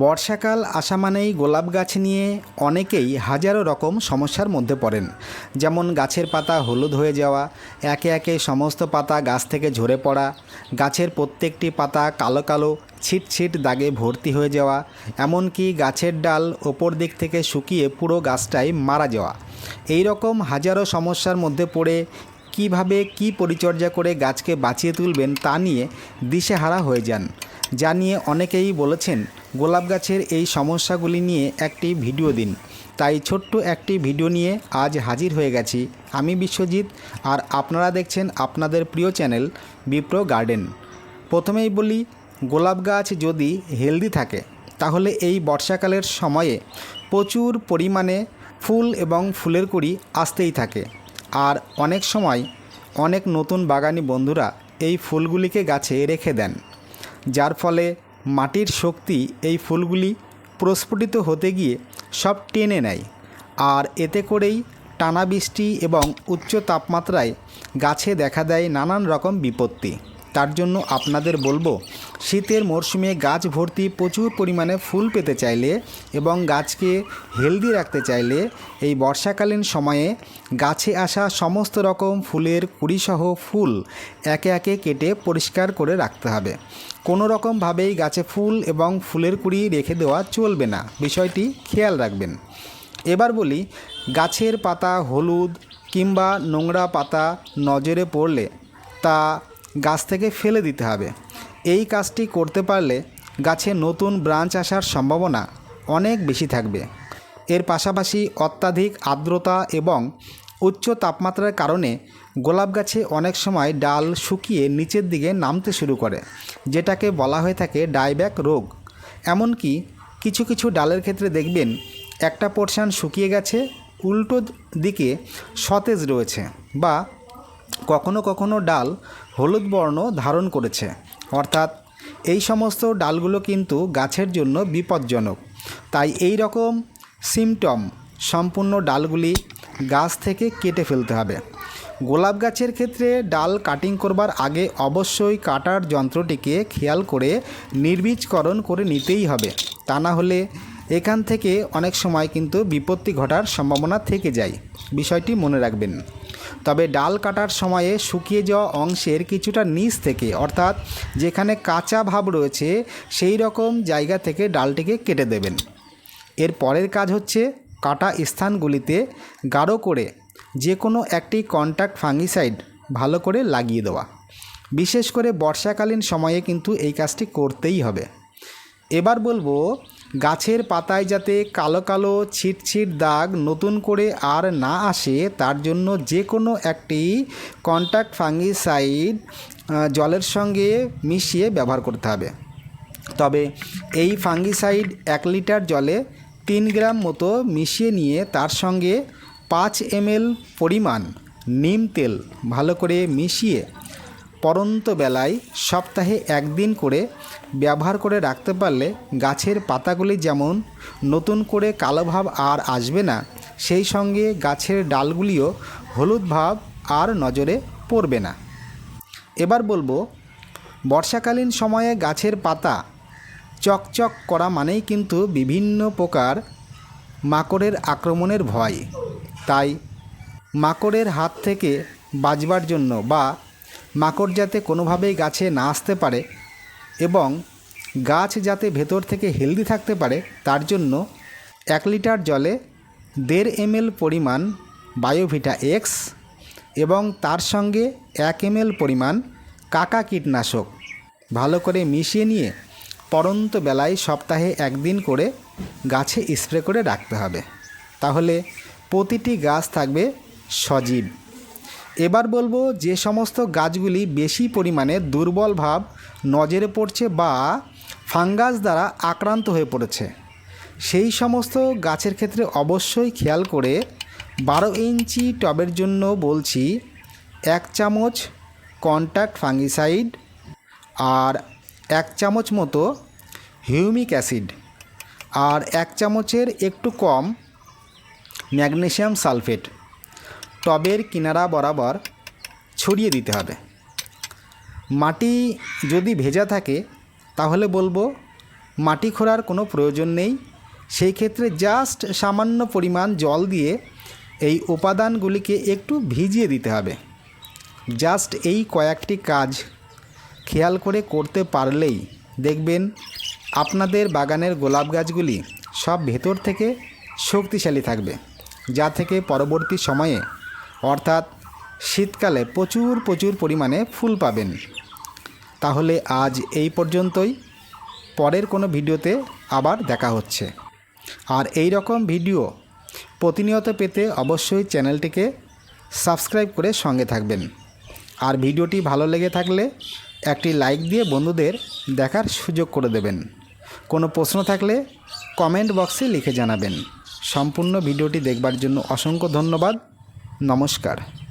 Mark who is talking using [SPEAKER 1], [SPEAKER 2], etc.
[SPEAKER 1] বর্ষাকাল আসা মানেই গোলাপ গাছ নিয়ে অনেকেই হাজারো রকম সমস্যার মধ্যে পড়েন। যেমন গাছের পাতা হলুদ হয়ে যাওয়া, একে একে সমস্ত পাতা গাছ থেকে ঝরে পড়া, গাছের প্রত্যেকটি পাতা কালো কালো, ছিট ছিট দাগে ভর্তি হয়ে যাওয়া, এমনকি গাছের ডাল ওপর দিক থেকে শুকিয়ে পুরো গাছটাই মারা যাওয়া। এই রকম হাজারো সমস্যার মধ্যে পড়ে কীভাবে কি পরিচর্যা করে গাছকে বাঁচিয়ে তুলবেন তা নিয়ে দিশেহারা হয়ে যান। যা নিয়ে অনেকেই বলেছেন, গোলাপ গাছের এই সমস্যাগুলি নিয়ে একটি ভিডিও দিন। তাই ছোট্ট একটি ভিডিও নিয়ে আজ হাজির হয়ে গেছি আমি বিশ্বজিৎ, আর আপনারা দেখছেন আপনাদের প্রিয় চ্যানেল বিপ্রো গার্ডেন। প্রথমেই বলি, গোলাপ গাছ যদি হেলদি থাকে, তাহলে এই বর্ষাকালের সময়ে প্রচুর পরিমাণে ফুল এবং ফুলের কুড়ি আসতেই থাকে। আর অনেক সময় অনেক নতুন বাগানি বন্ধুরা এই ফুলগুলিকে গাছে রেখে দেন। যার ফলে মাটির শক্তি এই ফুলগুলি প্রস্ফুটিত হতে গিয়ে সব টেনে নেয়। আর এতে করেই টানা বৃষ্টি এবং উচ্চ তাপমাত্রায় গাছে দেখা দেয় নানান রকম বিপত্তি। তার জন্য আপনাদের বলব, শীতের মরশুমে গাছ ভর্তি প্রচুর পরিমাণে ফুল পেতে চাইলে এবং গাছকে হেলদি রাখতে চাইলে এই বর্ষাকালীন সময়ে গাছে আসা সমস্ত রকম ফুলের কুড়িসহ ফুল একে একে কেটে পরিষ্কার করে রাখতে হবে। কোনো রকমভাবেই গাছে ফুল এবং ফুলের কুড়ি রেখে দেওয়া চলবে না। বিষয়টি খেয়াল রাখবেন। এবার বলি, গাছের পাতা হলুদ কিংবা নোংরা পাতা নজরে পড়লে তা গাছ থেকে ফেলে দিতে হবে। এই কাজটি করতে পারলে গাছে নতুন ব্রাঞ্চ আসার সম্ভাবনা অনেক বেশি থাকবে। এর পাশাপাশি অত্যাধিক আর্দ্রতা এবং উচ্চ তাপমাত্রার কারণে গোলাপ গাছে অনেক সময় ডাল শুকিয়ে নিচের দিকে নামতে শুরু করে, যেটাকে বলা হয়ে থাকে ডাইব্যাক রোগ। এমনকি কিছু কিছু ডালের ক্ষেত্রে দেখবেন, একটা পোর্শান শুকিয়ে গেছে, উল্টো দিকে সতেজ রয়েছে বা কখনো কখনো ডাল হলুদ বর্ণ ধারণ করেছে। অর্থাৎ এই সমস্ত ডালগুলো কিন্তু গাছের জন্য বিপজ্জনক। তাই এই রকম সিমটম সম্পূর্ণ ডালগুলি গাছ থেকে কেটে ফেলতে হবে। গোলাপ গাছের ক্ষেত্রে ডাল কাটিং করবার আগে অবশ্যই কাটার যন্ত্রটিকে খেয়াল করে নির্বীজকরণ করে নিতেই হবে। তা না হলে এখান থেকে অনেক সময় কিন্তু বিপত্তি ঘটার সম্ভাবনা থেকে যায়। বিষয়টি মনে রাখবেন। তবে ডাল কাটার সময়ে শুকিয়ে যাওয়া অংশের কিছুটা নিচ থেকে, অর্থাৎ যেখানে কাঁচা ভাব রয়েছে, সেই রকম জায়গা থেকে ডালটিকে কেটে দেবেন। এর পরের কাজ হচ্ছে কাটা স্থানগুলিতে গাঢ় করে যে কোনো একটি কন্ট্যাক্ট ফাঙ্গিসাইড ভালো করে লাগিয়ে দেওয়া। বিশেষ করে বর্ষাকালীন সময়ে কিন্তু এই কাজটি করতেই হবে। এবার বলব, গাছের পাতায় যাতে কালো কালো ছিট ছিট দাগ নতুন করে আর না আসে, তার জন্য যে কোনো একটি কন্ট্যাক্ট ফাঙ্গিসাইড জলের সঙ্গে মিশিয়ে ব্যবহার করতে হবে। তবে এই ফাঙ্গিসাইড এক লিটার জলে তিন গ্রাম মতো মিশিয়ে নিয়ে তার সঙ্গে পাঁচ এমএল পরিমাণ নিম তেল ভালো করে মিশিয়ে পরন্ত বেলায় সপ্তাহে একদিন করে ব্যবহার করে রাখতে পারলে গাছের পাতাগুলি যেমন নতুন করে কালো ভাব আর আসবে না, সেই সঙ্গে গাছের ডালগুলিও হলুদ ভাব আর নজরে পড়বে না। এবার বলব, বর্ষাকালীন সময়ে গাছের পাতা চকচক করা মানেই কিন্তু বিভিন্ন প্রকার মাকড়ের আক্রমণের ভয়। তাই মাকড়ের হাত থেকে বাঁচবার জন্য বা মাকড় যাতে কোনোভাবেই গাছে না আসতে পারে এবং গাছ যাতে ভেতর থেকে হেলদি থাকতে পারে, তার জন্য এক লিটার জলে দেড় এমএল পরিমাণ বায়োভিটা এক্স এবং তার সঙ্গে এক এমএল পরিমাণ কাকা কীটনাশক ভালো করে মিশিয়ে নিয়ে পরন্ত বেলায় সপ্তাহে একদিন করে গাছে স্প্রে করে রাখতে হবে। তাহলে প্রতিটি গাছ থাকবে সজীব। এবার বলব যে সমস্ত গাছগুলি বেশি পরিমাণে দুর্বল ভাব নজরে পড়ছে বা ফাঙ্গাস দ্বারা আক্রান্ত হয়ে পড়েছে। সেই সমস্ত গাছের ক্ষেত্রে অবশ্যই খেয়াল করে বারো ইঞ্চি টবের জন্য বলছি এক চামচ কন্ট্যাক্ট ফাঙ্গিসাইড আর এক চামচ মতো হিউমিক অ্যাসিড। আর এক চামচের একটু কম ম্যাগনেসিয়াম সালফেট টবের কিনারা বরাবর ছড়িয়ে দিতে হবে। মাটি যদি ভেজা থাকে, তাহলে বলব মাটি খোঁড়ার কোনো প্রয়োজন নেই। সেই ক্ষেত্রে জাস্ট সামান্য পরিমাণ জল দিয়ে এই উপাদানগুলিকে একটু ভিজিয়ে দিতে হবে। জাস্ট এই কয়েকটি কাজ খেয়াল করে করতে পারলেই দেখবেন আপনাদের বাগানের গোলাপ গাছগুলি সব ভেতর থেকে শক্তিশালী থাকবে। যা থেকে পরবর্তী সময়ে, অর্থাৎ শীতকালে প্রচুর প্রচুর পরিমাণে ফুল পাবেন। তাহলে আজ এই পর্যন্তই। পরের কোনো ভিডিওতে আবার দেখা হচ্ছে। আর এই রকম ভিডিও প্রতিনিয়ত পেতে অবশ্যই চ্যানেলটিকে সাবস্ক্রাইব করে সঙ্গে থাকবেন। আর ভিডিওটি ভালো লেগে থাকলে একটি লাইক দিয়ে বন্ধুদের দেখার সুযোগ করে দেবেন। কোনো প্রশ্ন থাকলে কমেন্ট বক্সে লিখে জানাবেন। সম্পূর্ণ ভিডিওটি দেখবার জন্য অসংখ্য ধন্যবাদ। নমস্কার।